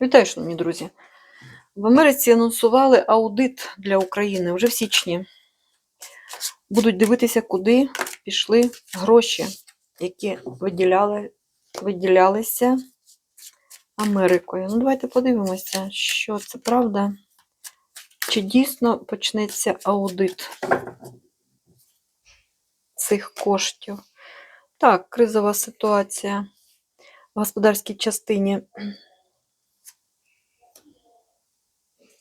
Вітаю, шановні друзі. В Америці анонсували аудит для України вже в січні. Будуть дивитися, куди пішли гроші, які виділяли, виділялися Америкою. Ну, давайте подивимося, що це правда. Чи дійсно почнеться аудит цих коштів? Так, кризова ситуація в господарській частині.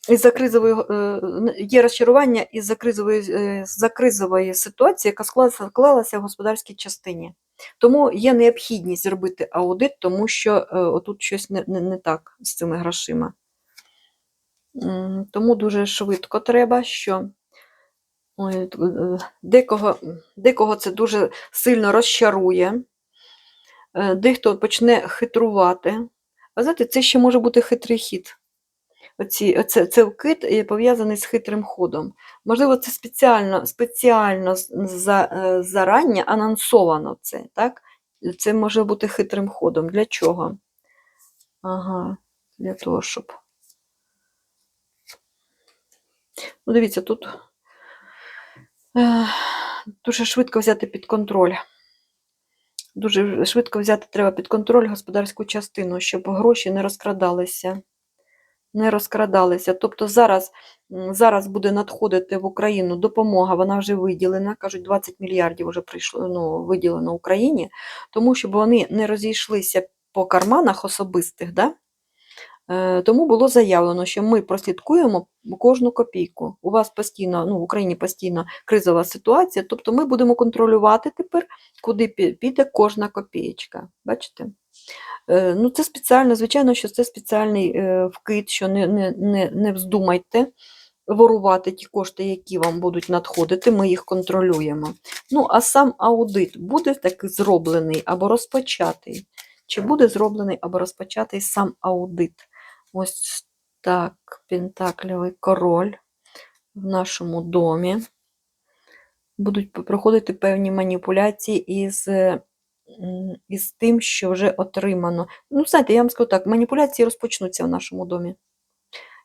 Із-за кризової е, є розчарування із-за кризової, е, з-за кризової ситуації, яка склалася, склалася в господарській частині. Тому є необхідність зробити аудит, тому що е, отут щось не, не, не так з цими грошима. Тому дуже швидко треба, що декого, декого це дуже сильно розчарує, дехто почне хитрувати. А знаєте, це ще може бути хитрий хід. Оці, оце, це вкид пов'язаний з хитрим ходом. Можливо, це спеціально, спеціально за, е, зарання анонсовано це, так? Це може бути хитрим ходом. Для чого? Ага, для того, щоб. Ну, дивіться, тут е, дуже швидко взяти під контроль. Дуже швидко взяти треба під контроль господарську частину, щоб гроші не розкрадалися не розкрадалися. Тобто зараз, зараз буде надходити в Україну допомога, вона вже виділена, кажуть, 20 мільярдів вже прийшло, ну, виділено Україні, тому щоб вони не розійшлися по карманах особистих. Да? Е, Тому було заявлено, що ми прослідкуємо кожну копійку. У вас постійно, ну, в Україні постійно кризова ситуація, тобто ми будемо контролювати тепер, куди піде кожна копієчка. Бачите? Е, Ну, це спеціально, звичайно, що це спеціальний е, вкид, що не, не, не, не вздумайте ворувати ті кошти, які вам будуть надходити, ми їх контролюємо. Ну, а сам аудит буде таки зроблений або розпочатий? Чи буде зроблений або розпочатий сам аудит? Ось так, пентакльовий король в нашому домі. Будуть проходити певні маніпуляції із м, із тим, що вже отримано. Ну, знаєте, я вам скажу так, маніпуляції розпочнуться в нашому домі.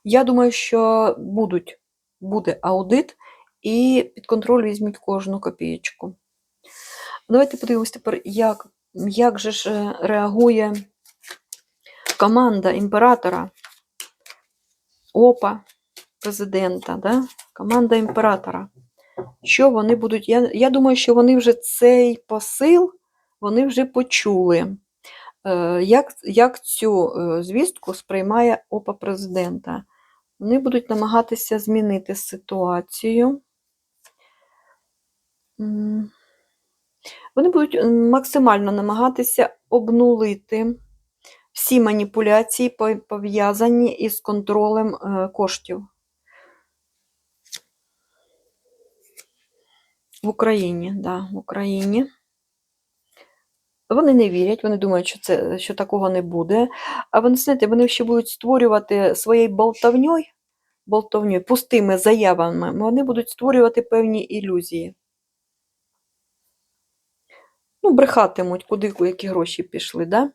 Я думаю, що будуть, буде аудит і під контроль візьмуть кожну копієчку. Давайте подивимось тепер, як, як же ж е, реагує команда імператора, ОПА президента, да? команда імператора. Що вони будуть. Я, я думаю, що вони вже цей посил вони вже почули. Е, Як, як цю е, звістку сприймає ОПА президента? Вони будуть намагатися змінити ситуацію. Вони будуть максимально намагатися обнулити всі маніпуляції, пов'язані із контролем е, коштів в Україні. Да, в Україні. Вони не вірять, вони думають, що, це, що такого не буде. А вони, знаєте, вони ще будуть створювати своєю болтовньою, болтовньою, пустими заявами, вони будуть створювати певні ілюзії. Ну, брехатимуть, куди які гроші пішли, да?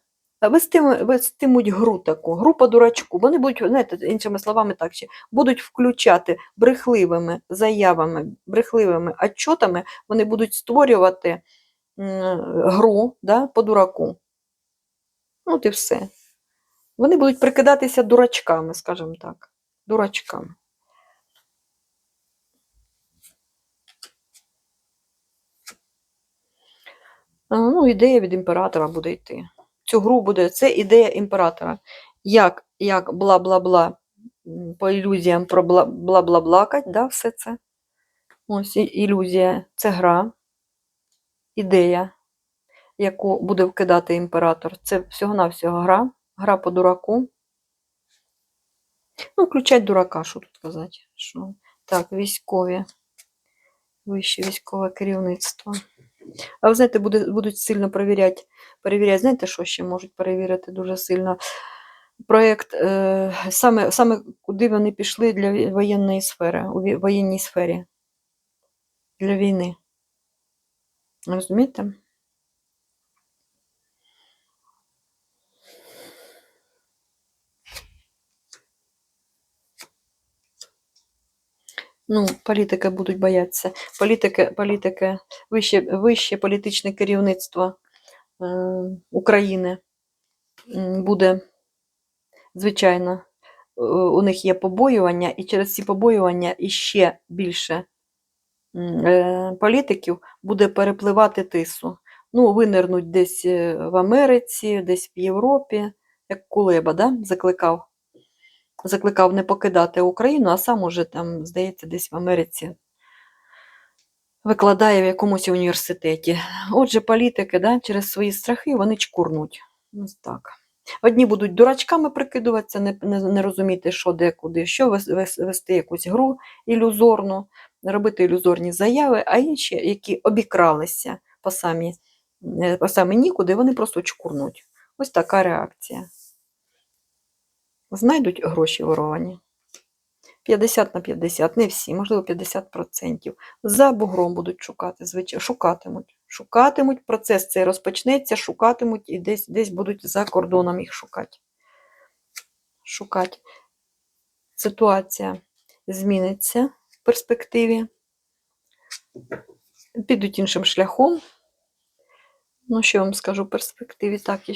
Вестимуть, гру таку, гру по дурачку. Вони будуть, знаєте, іншими словами, так ще, будуть включати брехливими заявами, брехливими отчотами, вони будуть створювати гру да, по дураку. Ну, от і все. Вони будуть прикидатися дурачками, скажімо так. Дурачками. Ну, ідея від імператора буде йти. Цю гру буде, це ідея імператора. Як, як бла-бла-бла по ілюзіям про бла- бла-бла-блакать, да, все це. Ось ілюзія це гра, ідея, яку буде вкидати імператор. Це всього-навсього гра, гра по дураку. Ну, включать дурака, що тут казати. Що? Так, військові, вище військове керівництво. А ви знаєте, буде, будуть сильно перевіряти, перевіряти, знаєте, що ще можуть перевірити дуже сильно? Проєкт, е, саме, саме куди вони пішли для воєнної сфери, у воєнній сфері, для війни. Розумієте? Ну, політики будуть боятися. Політики, політики, вище вище політичне керівництво е, України буде, звичайно, е, у них є побоювання, і через ці побоювання іще більше політиків буде перепливати тису. Ну, винирнуть десь е, в Америці, десь в Європі, як Кулеба, да? закликав, закликав не покидати Україну, а сам уже там, здається, десь в Америці викладає в якомусь університеті. Отже, політики да, через свої страхи вони чкурнуть. Ось так. Одні будуть дурачками прикидуватися, не, не, не розуміти, що де, куди, що вес- вес- вести якусь гру ілюзорну, робити ілюзорні заяви, а інші, які обікралися по самі, е, по самі нікуди, вони просто чкурнуть. Ось така реакція. Знайдуть гроші воровані. 50 на 50, не всі, можливо, 50%. За бугром будуть шукати, звичайно, шукатимуть. Шукатимуть, процес цей розпочнеться, шукатимуть і десь, десь будуть за кордоном їх шукати. Шукати. Ситуація зміниться в перспективі. Підуть іншим шляхом. Ну, що я вам скажу в перспективі, так і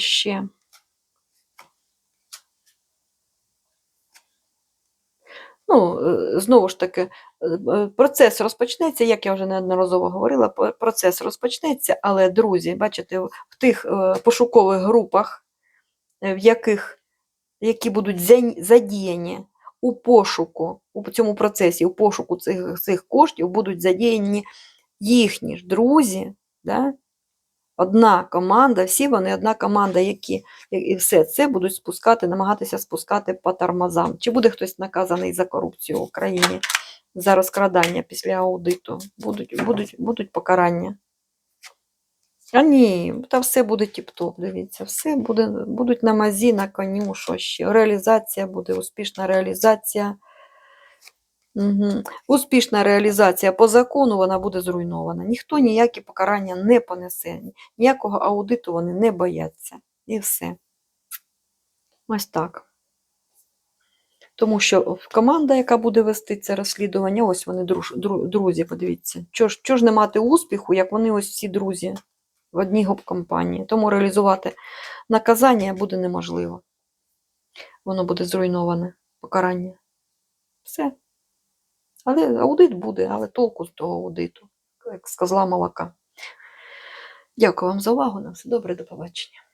Ну, е, знову ж таки, е, е, процес розпочнеться, як я вже неодноразово говорила, процес розпочнеться, але, друзі, бачите, в тих пошукових групах, в яких, які будуть задіяні у пошуку, у цьому процесі, у пошуку цих, цих коштів, будуть задіяні їхні ж друзі, да? Одна команда, всі вони одна команда, які і все це будуть спускати, намагатися спускати по тормозам. Чи буде хтось наказаний за корупцію в Україні, за розкрадання після аудиту? Будуть, будуть, будуть покарання. А ні, та все буде тіп-топ, дивіться, все буде, будуть на мазі, на коню, що ще. Реалізація буде, успішна реалізація. Угу. Успішна реалізація по закону вона буде зруйнована. Ніхто ніякі покарання не понесе, ніякого аудиту вони не бояться. І все. Ось так. Тому що команда, яка буде вести це розслідування, ось вони друж, дру- друзі, подивіться. Чого ж, чого ж не мати успіху, як вони ось всі друзі в одній гоп-компанії. Тому реалізувати наказання буде неможливо. Воно буде зруйноване, покарання. Все. Але аудит буде, але толку з того аудиту, як з козла молока. Дякую вам за увагу. На все добре, до побачення.